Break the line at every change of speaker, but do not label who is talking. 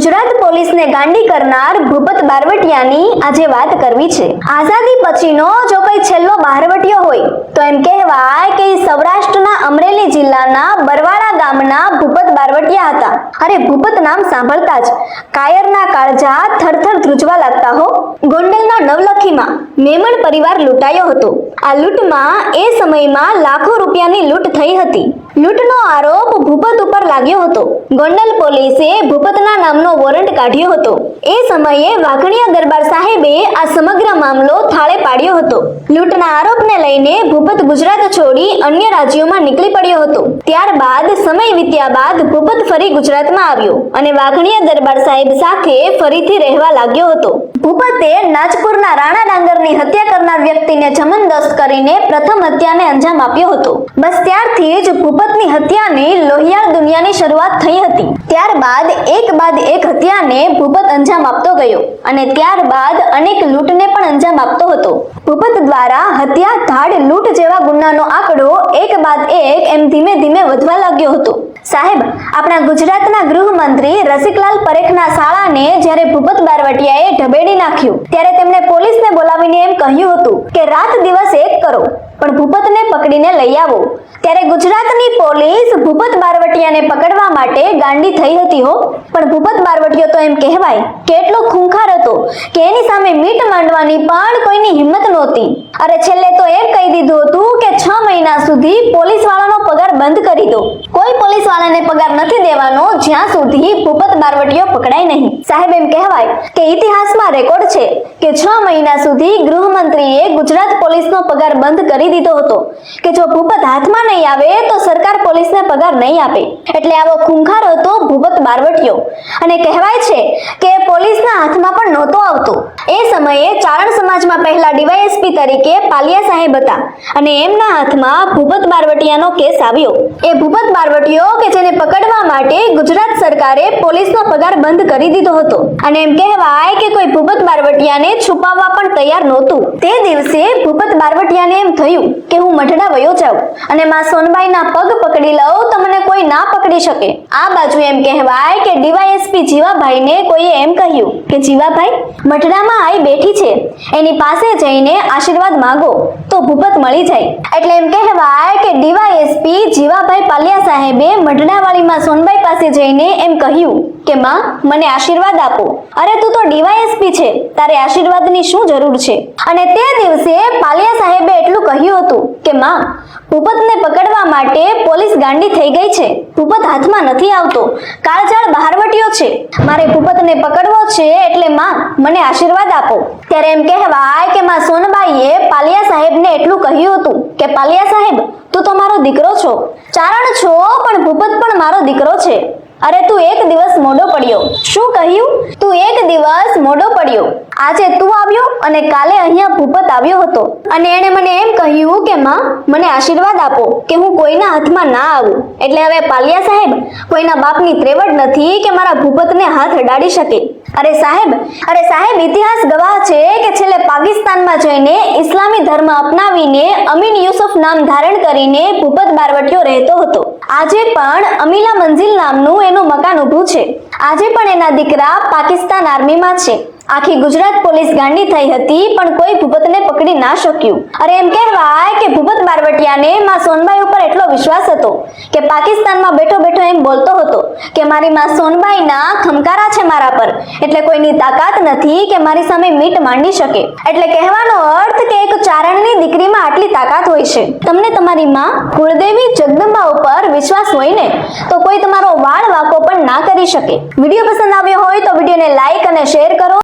ગુજરાત પોલીસને ગાંડી કરનાર ભૂપત બારવટિયાની આજે વાત કરવી છે. આઝાદી પછીનો જો કોઈ છેલ્લો બારવટિયો હોય, તો એમ કહેવાય કે સૌરાષ્ટ્રના અમરેલી જિલ્લાના બરવાડા ગામના ભૂપત બારવટિયા હતા. અરે, ભૂપત નામ સાંભળતા જ. કાયરના કાળજા થરથર ધ્રુજવા લાગતા હો. ગોંડલના નવલખીમાં મેમણ પરિવાર લૂંટાયો હતો. આ લૂંટમાં એ સમયમાં લાખો રૂપિયાની લૂંટ થઈ હતી. લૂંટનો આરોપ ભૂપત ઉપર લાગ્યો હતો. ગોંડલ પોલીસે ભૂપતના નામનો વોરંટ કાઢ્યો હતો. એ સમયે વાઘણિયા દરબાર સાહેબે આ સમગ્ર મામલો થાળે પાડ્યો હતો. લૂંટના આરોપને લઈને ભૂપત ગુજરાત છોડી અન્ય રાજ્યોમાં નીકળી પડ્યો હતો. ત્યારબાદ સમય વીત્યા બાદ ભૂપત ફરી ગુજરાતમાં આવ્યો અને વાઘણિયા દરબાર સાહેબ સાથે ફરીથી રહેવા લાગ્યો હતો. ભૂપતે નાજપુરના રાણા ડાંગરની હત્યા કરનાર વ્યક્તિને જમનદસ્ત કરીને પ્રથમ હત્યાને અંજામ આપ્યો હતો. બસ ત્યારથી જ ભૂપતની હત્યાની લોહિયાળ દુનિયાની શરૂઆત થઈ હતી. ત્યારબાદ એક બાદ એક હત્યાને ભૂપત અંજામ આપતો ગયો અને ત્યારબાદ અનેક લૂંટને પણ અંજામ આપતો હતો. ભૂપત દ્વારા હત્યા ધાડ લૂંટ જેવા ગુનાનો આંકડો એક બાદ એક એમ ધીમે ધીમે વધવા લાગ્યો હતો. સાહેબ, આપણા ગુજરાતના ગૃહમંત્રી રસિકલાલ પરેખના શાળાને જ્યારે ભૂપત બારવટિયાએ ઢબેડી નાખ્યું, ત્યારે તેમણે પોલીસને બોલાવીને એમ કહ્યું હતું કે, રાત દિવસ એક કરો, પણ ભૂપતને પકડીને લઈ આવો. ત્યારે ગુજરાતની પોલીસ ભૂપત બારવટિયાને પકડવા માટે ગાંડી થઈ હતી હો. પણ ભૂપત બારવટિયો તો એમ કહેવાય કે એટલો ખૂંખાર હતો કે એની સામે મીટ માંડવાની પણ કોઈની હિંમત નહોતી. અરે છેલ્લે તો એમ કહી દીધું હતું કે છ મહિના સુધી પોલીસ વાળાનો બંધ કરી દો. કોઈ પોલીસ વાળાને પગાર નથી દેવાનો જ્યાં સુધી ભૂપત બારવટીઓ પકડાય નહીં. સાહેબ એમ કહેવાય કે ઇતિહાસમાં રેકોર્ડ છે કે છ મહિના સુધી ગૃહમંત્રીએ ગુજરાત પોલીસનો પગાર બંધ કરી દીધો હતો. કે જો ભૂપત હાથમાં નહીં આવે તો સરકાર પોલીસને પગાર નહીં આપે. એટલે આવો ખૂંખાર હતો ભૂપત બારવટીયો અને કહેવાય છે કે પોલીસના હાથમાં પણ નહોતો આવતો. એ સમયે ચારણ સમાજમાં પહેલા ડીવાયએસપી તરીકે પાલિયા સાહેબ હતા અને એમના હાથમાં ભૂપત બારવટિયાનો કેસ આવ્યો. એ ભૂપત બારવટિયો કે જેને પકડવા માટે ગુજરાત સરકારે પોલીસનો પગાર બંધ કરી દીધો હતો. અને એમ કહેવાય કે કોઈ ભૂપત બારવટિયાને છુપાવવા પણ તૈયાર નહોતું. તે દિવસે ભૂપત બારવટિયાને એમ થયું કે હું મઢડા વયો જાઉં અને માં સોનબાઈના પગ પકડી લઉં તો મને કોઈ ના પકડી શકે. આ બાજુ એમ કહેવાય કે ડીવાયએસપી જીવાભાઈને કોઈએ એમ કહ્યું કે જીવાભાઈ મઢડામાં આઈ બેઠી છે. એની પાસે જઈને આશીર્વાદ માંગો, તો ભૂપત મળી જાય. એટલે એમ કહેવાય કે ડીવાયએસપી જીવાભાઈ પાલિયા સાહેબે મઢડાવાળીમાં સોનબાઈ પાસે જઈને એમ કહ્યું કે માં, મને આશીર્વાદ આપો. અરે તું તો ડીવાયએસપી છે. તારે આશીર્વાદની શું જરૂર છે? અને તે દિવસે પાલિયા સાહેબે એટલું કહ્યું હતું કે, માં ભૂપતને પકડવા માટે પોલીસ ગાંડી થઈ ગઈ છે. ભૂપત હાથમાં નથી આવતો. કાળજાળ બહારવટીયો છે. મારે ભૂપતને પકડવો છે એટલે, માં, મને આશીર્વાદ આપો. ત્યારે એમ કહેવાય કે, માં, સોનબાઈએ પાલિયા સાહેબને એટલું કહ્યું હતું કે, પાલિયા સાહેબ, તું તો મારો દીકરો છો. ચારણ છો, પણ ભૂપત પણ મારો દીકરો છે. અરે તું એક દિવસ મોડો પડ્યો. શું કહ્યું? તું એક દિવસ મોડો પડ્યો. આજે તું આવ્યો અને કાલે અહીંયા ભૂપત આવ્યો હતો. અને એણે મને એમ કહ્યું કે, માં, મને આશીર્વાદ આપો કે હું કોઈના હાથમાં ના આવું. એટલે હવે પાલિયા સાહેબ, કોઈના બાપની ત્રેવડ નથી કે મારા ભૂપતને હાથ અડાડી શકે. અરે સાહેબ અરે સાહેબ, ઇતિહાસ ગવાહ છે કે છેલ્લે પાકિસ્તાનમાં જઈને ઇસ્લામી ધર્મ અપનાવીને અમીન યુસુફ નામ ધારણ કરીને ભૂપત બારવટીયો રહેતો હતો. આજે પણ અમીલા મંઝિલ નામનું એનું મકાન ઊભું છે. આજે પણ એના દીકરા પાકિસ્તાન આર્મીમાં છે. આખી ગુજરાત પોલીસ ગાંડી થઈ હતી, પણ કોઈ ભૂપતને પકડી ના શક્યું. અરે એમ કહેવાય કે ભૂપત બારવટિયાને માં સોનબાઈ ઉપર એટલો વિશ્વાસ હતો કે પાકિસ્તાનમાં બેઠો બેઠો એમ બોલતો હતો કે મારી માં સોનબાઈના ખમકારા છે મારા પર. એટલે કોઈની તાકાત નથી કે મારી સામે મીટ માંડી શકે. એટલે કહેવાનો અર્થ એક ચારણની દીકરીમાં આટલી તાકાત હોય છે. તમને તમારી માં કુળદેવી જગદંબા ઉપર વિશ્વાસ હોય ને, તો કોઈ તમારો વાળ વાકો પણ ના કરી શકે. વીડિયો પસંદ આવ્યો હોય તો વિડીયોને લાઈક અને શેર કરો.